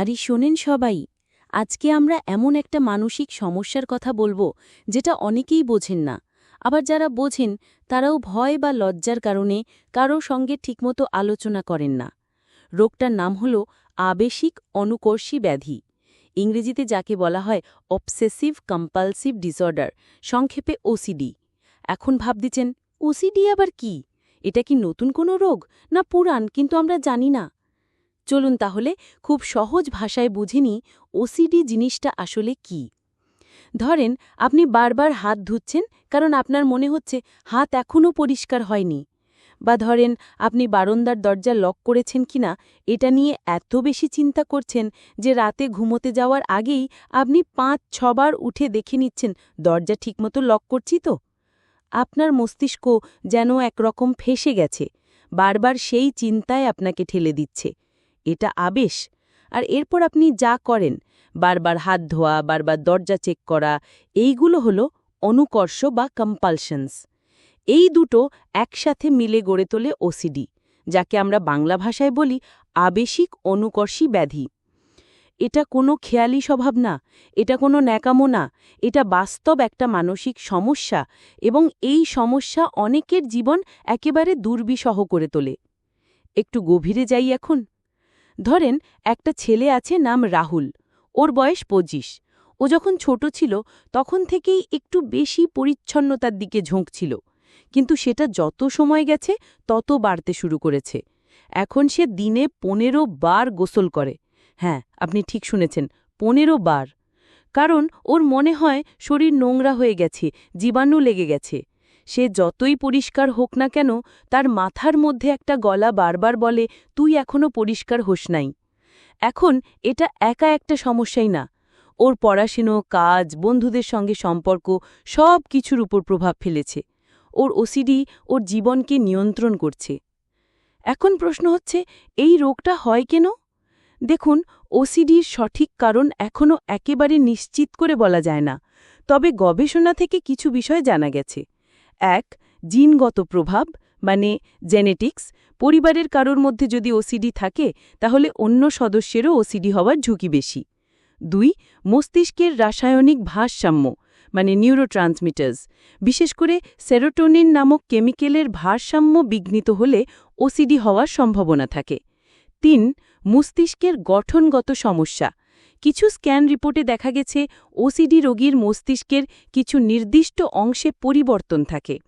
আরে শোনেন সবাই, আজকে আমরা এমন একটা মানসিক সমস্যার কথা বলব যেটা অনেকেই বোঝেন না। আবার যারা বোঝেন, তারাও ভয় বা লজ্জার কারণে কারও সঙ্গে ঠিকমতো আলোচনা করেন না। রোগটার নাম হল আবেশিক অনুকর্ষী ব্যাধি। ইংরেজিতে যাকে বলা হয় অবসেসিভ কম্পালসিভ ডিসঅর্ডার সংক্ষেপে ওসিডি এখন ভাব ভাবদিচ্ছেন ওসিডি আবার কি? এটা কি নতুন কোনো রোগ, না পুরাণ, কিন্তু আমরা জানি না। চলুন তাহলে খুব সহজ ভাষায় বুঝিনি ওসিডি জিনিসটা আসলে কি। ধরেন, আপনি বারবার হাত ধুচ্ছেন কারণ আপনার মনে হচ্ছে হাত এখনও পরিষ্কার হয়নি। বা ধরেন, আপনি বারন্দার দরজা লক করেছেন কিনা এটা নিয়ে এত বেশি চিন্তা করছেন যে রাতে ঘুমোতে যাওয়ার আগেই আপনি পাঁচ, ছবার উঠে দেখে নিচ্ছেন, দরজা ঠিকমতো লক করছি তো? আপনার মস্তিষ্ক যেন একরকম ফেসে গেছে, বারবার সেই চিন্তায় আপনাকে ঠেলে দিচ্ছে। এটা আবেশ। আর এরপর আপনি যা করেন, বারবার হাত ধোয়া, বারবার দরজা চেক করা, এইগুলো হলো অনুকর্ষ বা কম্পালশনস এই দুটো একসাথে মিলে গড়ে তোলে ওসিডি যাকে আমরা বাংলা ভাষায় বলি আবেশিক অনুকর্ষী ব্যাধি। এটা কোনো খেয়ালি স্বভাব না, এটা কোনো ন্যাকামো না, এটা বাস্তব একটা মানসিক সমস্যা এবং এই সমস্যা অনেকের জীবন একেবারে দুর্বিষহ করে তোলে। একটু গভীরে যাই এখন। ধরেন, একটা ছেলে আছে নাম রাহুল, ওর বয়স পঁচিশ। ও যখন ছোট ছিল, তখন থেকেই একটু বেশি পরিচ্ছন্নতার দিকে ঝোঁক ছিল কিন্তু সেটা যত সময় গেছে, তত বাড়তে শুরু করেছে। এখন সে দিনে পনেরো বার গোসল করে। হ্যাঁ আপনি ঠিক শুনেছেন, পনেরো বার। কারণ ওর মনে হয়, শরীর নোংরা হয়ে গেছে, জীবাণু লেগে গেছে। সে যতই পরিষ্কার হোক না কেন, তার মাথার মধ্যে একটা গলা বারবার বলে, তুই এখনও পরিষ্কার হোস নাই। এখন এটা একা একটা সমস্যাই না। ওর পড়াশুনো, কাজ, বন্ধুদের সঙ্গে সম্পর্ক সব কিছুর উপর প্রভাব ফেলেছে। ওর ওসিডি ওর জীবনকে নিয়ন্ত্রণ করছে। এখন প্রশ্ন হচ্ছে, এই রোগটা হয় কেন? দেখুন ওসিডির সঠিক কারণ এখনও একেবারে নিশ্চিত করে বলা যায় না। তবে গবেষণা থেকে কিছু বিষয় জানা গেছে। এক, জিনগত প্রভাব মানে জেনেটিক্স পরিবারের কারোর মধ্যে যদি ওসিডি থাকে, তাহলে অন্য সদস্যেরও ওসিডি হওয়ার ঝুঁকি বেশি। দুই, মস্তিষ্কের রাসায়নিক ভারসাম্য মানে নিউরোট্রান্সমিটার্স বিশেষ করে সেরোটোনিন নামক কেমিক্যালের ভারসাম্য বিঘ্নিত হলে ওসিডি হওয়ার সম্ভাবনা থাকে। তিন, মস্তিষ্কের গঠনগত সমস্যা কিছু স্ক্যান রিপোর্টে দেখা গেছে ওসিডি রোগীর মস্তিষ্কের কিছু নির্দিষ্ট অংশে পরিবর্তন থাকে।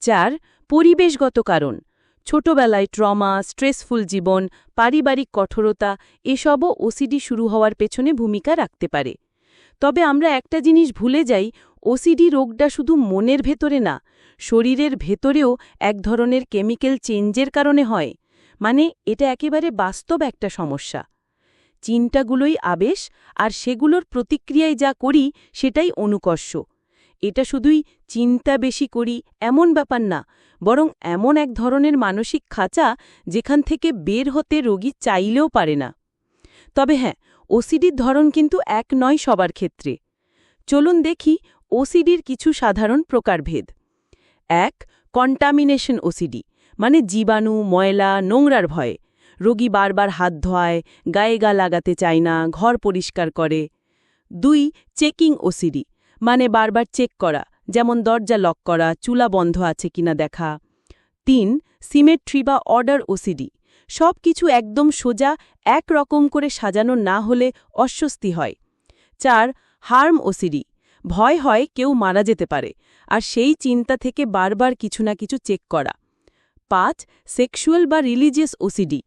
চার, পরিবেশগত কারণ। ছোটবেলায় ট্রমা, স্ট্রেসফুল জীবন, পারিবারিক কঠোরতা এসবও ওসিডি শুরু হওয়ার পেছনে ভূমিকা রাখতে পারে। তবে আমরা একটা জিনিস ভুলে যাই ওসিডি রোগটা শুধু মনের ভেতরে না, শরীরের ভেতরেও এক ধরনের কেমিক্যাল চেঞ্জের কারণে হয়। মানে এটা একেবারে বাস্তব একটা সমস্যা। চিন্তাগুলোই আবেশ আর সেগুলোর প্রতিক্রিয়ায় যা করি সেটাই অনুকর্ষ। এটা শুধুই চিন্তা বেশি করি এমন ব্যাপার না, বরং এমন এক ধরনের মানসিক খাঁচা যেখান থেকে বের হতে রোগী চাইলেও পারে না। তবে হ্যাঁ ওসিডির ধরন কিন্তু এক নয় সবার ক্ষেত্রে। চলুন দেখি ওসিডির কিছু সাধারণ প্রকারভেদ। এক, কন্টামিনেশন ওসিডি মানে জীবাণু, ময়লা, নোংরার ভয়ে। রোগী বারবার হাত ধোয়ায়, গায়ে গা লাগাতে চায় না, ঘর পরিষ্কার করে। দুই, চেকিং ওসিডি মানে বারবার চেক করা, যেমন দরজা লক করা, চুলা বন্ধ আছে কিনা দেখা। তিন, সিমেট্রি বা অর্ডার ওসিডি সব কিছু একদম সোজা এক রকম করে সাজানো না হলে অস্বস্তি হয়। চার, হার্ম ওসিডি, ভয় হয় কেউ মারা যেতে পারে, আর সেই চিন্তা থেকে বারবার কিছু না কিছু চেক করা। পাঁচ, সেক্সুয়াল বা রিলিজিয়াস ওসিডি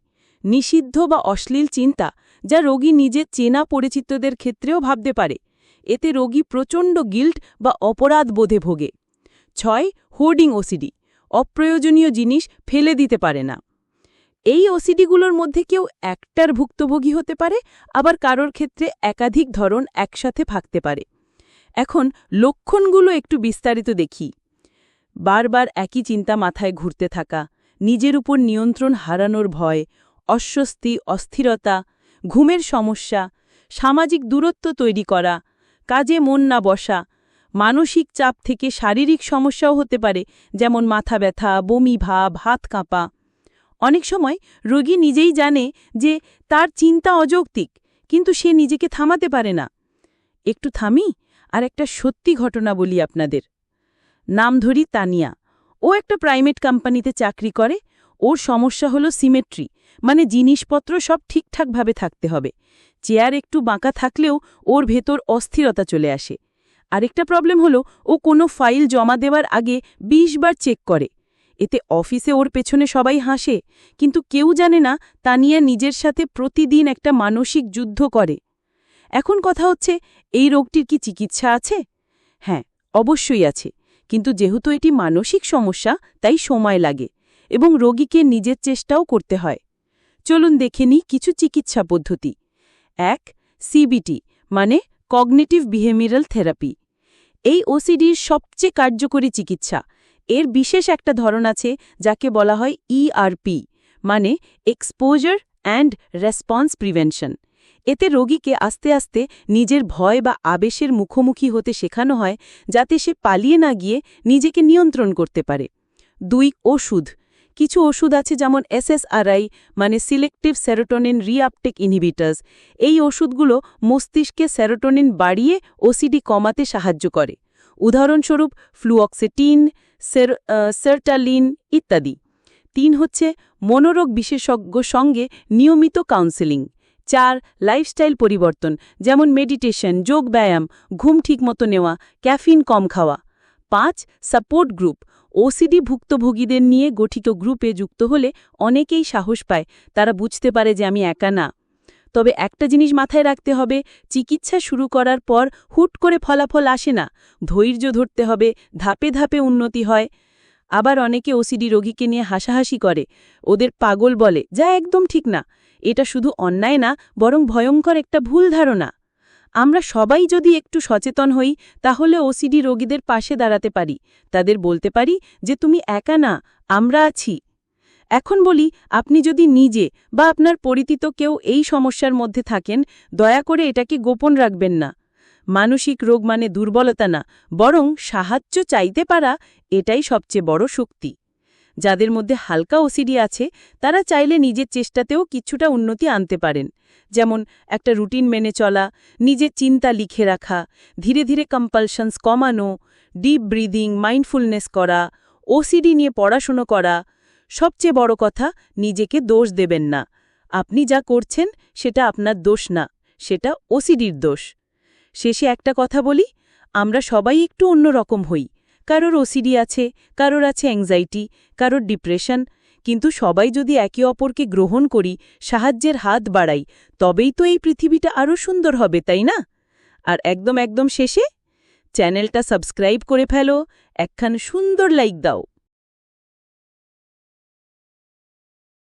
নিষিদ্ধ বা অশ্লীল চিন্তা যা রোগী নিজে চেনা পরিচিতদের ক্ষেত্রেও ভাবতে পারে। এতে রোগী প্রচণ্ড গিল্ট বা অপরাধ বোধে ভোগে। ছয়, হোর্ডিং ওসিডি অপ্রয়োজনীয় জিনিস ফেলে দিতে পারে না। এই ওসিডিগুলোর মধ্যে কেউ একটার ভুক্তভোগী হতে পারে, আবার কারোর ক্ষেত্রে একাধিক ধরন একসাথে থাকতে পারে। এখন লক্ষণগুলো একটু বিস্তারিত দেখি। বারবার একই চিন্তা মাথায় ঘুরতে থাকা, নিজের উপর নিয়ন্ত্রণ হারানোর ভয় অস্বস্তি, অস্থিরতা, ঘুমের সমস্যা, সামাজিক দূরত্ব তৈরি করা, কাজে মন না বসা, মানসিক চাপ থেকে শারীরিক সমস্যাও হতে পারে, যেমন মাথা ব্যথা, বমি ভাব, হাত কাঁপা। অনেক সময় রোগী নিজেই জানে যে তার চিন্তা অযৌক্তিক, কিন্তু সে নিজেকে থামাতে পারে না। একটু থামি আর একটা সত্যি ঘটনা বলি আপনাদের। নাম ধরি তানিয়া। ও একটা প্রাইভেট কোম্পানিতে চাকরি করে ওর সমস্যা হলো সিমেট্রি মানে জিনিসপত্র সব ঠিকঠাকভাবে থাকতে হবে। চেয়ার একটু বাঁকা থাকলেও ওর ভেতর অস্থিরতা চলে আসে। আরেকটা প্রবলেম হলো, ও কোনো ফাইল জমা দেওয়ার আগে ২০ বার চেক করে। এতে অফিসে ওর পেছনে সবাই হাসে, কিন্তু কেউ জানে না তানিয়া নিজের সাথে প্রতিদিন একটা মানসিক যুদ্ধ করে। এখন কথা হচ্ছে, এই রোগটির কি চিকিৎসা আছে? হ্যাঁ অবশ্যই আছে। কিন্তু যেহেতু এটি মানসিক সমস্যা, তাই সময় লাগে। এবং রোগীকে নিজের চেষ্টাও করতে হয়। চলুন দেখে নিই কিছু চিকিৎসা পদ্ধতি। এক সিবিটি মানে কগনেটিভ বিহেভিয়ারাল থেরাপি এই ওসিডির সবচেয়ে কার্যকরী চিকিৎসা। এর বিশেষ একটা ধরন আছে যাকে বলা হয় ইআরপি মানে এক্সপোজার অ্যান্ড রেসপন্স প্রিভেনশন এতে রোগীকে আস্তে আস্তে নিজের ভয় বা আবেশের মুখোমুখি হতে শেখানো হয় যাতে সে পালিয়ে না গিয়ে নিজেকে নিয়ন্ত্রণ করতে পারে। দুই, ওষুধ। কিছু ওষুধ আছে যেমন এসএসআরআই মানে সিলেক্টিভ সেরোটোনিন রিআপটেক ইনহিবিটার্স এই ওষুধগুলো মস্তিষ্কে সেরোটোনিন বাড়িয়ে ওসিডি কমাতে সাহায্য করে। উদাহরণস্বরূপ ফ্লুঅক্সেটিন সের সেরটালিন ইত্যাদি। তিন হচ্ছে মনোরোগ বিশেষজ্ঞ সঙ্গে নিয়মিত কাউন্সেলিং চার লাইফস্টাইল পরিবর্তন, যেমন মেডিটেশন যোগ ব্যায়াম, ঘুম ঠিকমতো নেওয়া ক্যাফিন কম খাওয়া। পাঁচ সাপোর্ট গ্রুপ ওসিডি ভুক্তভোগীদের নিয়ে গঠিত গ্রুপে যুক্ত হলে অনেকেই সাহস পায়, তারা বুঝতে পারে যে আমি একা না। তবে একটা জিনিস মাথায় রাখতে হবে, চিকিৎসা শুরু করার পর হুট করে ফলাফল আসে না, ধৈর্য ধরতে হবে, ধাপে ধাপে উন্নতি হয়। আবার অনেকে ওসিডি রোগীকে নিয়ে হাসাহাসি করে, ওদের পাগল বলে, যা একদম ঠিক না। এটা শুধু অন্যায় না, বরং ভয়ঙ্কর একটা ভুল ধারণা। আমরা সবাই যদি একটু সচেতন হই, তাহলে ওসিডি রোগীদের পাশে দাঁড়াতে পারি। তাদের বলতে পারি যে, তুমি একা না, আমরা আছি। এখন বলি, আপনি যদি নিজে বা আপনার পরিচিত কেউ এই সমস্যার মধ্যে থাকেন, দয়া করে এটাকে গোপন রাখবেন না। মানসিক রোগ মানে দুর্বলতা না, বরং সাহায্য চাইতে পারা, এটাই সবচেয়ে বড় শক্তি। যাদের মধ্যে হালকা ওসিডি আছে, তারা চাইলে নিজের চেষ্টাতেও কিছুটা উন্নতি আনতে পারেন। যেমন, একটা রুটিন মেনে চলা, নিজের চিন্তা লিখে রাখা, ধীরে ধীরে কম্পালশনস কমানো ডিপ ব্রিদিং মাইন্ডফুলনেস করা ওসিডি নিয়ে পড়াশুনো করা। সবচেয়ে বড় কথা, নিজেকে দোষ দেবেন না। আপনি যা করছেন, সেটা আপনার দোষ না, সেটা ওসিডির দোষ। শেষে একটা কথা বলি, আমরা সবাই একটু অন্যরকম হই। কারোর ওসিডি আছে, কারোর আছে অ্যাংজাইটি কারোর ডিপ্রেশন কিন্তু সবাই যদি একে অপরকে গ্রহণ করি, সাহায্যের হাত বাড়াই, তবেই তো এই পৃথিবীটা আরও সুন্দর হবে, তাই না? আর একদম একদম শেষে চ্যানেলটা সাবস্ক্রাইব করে ফেলো, একখান সুন্দর লাইক দাও।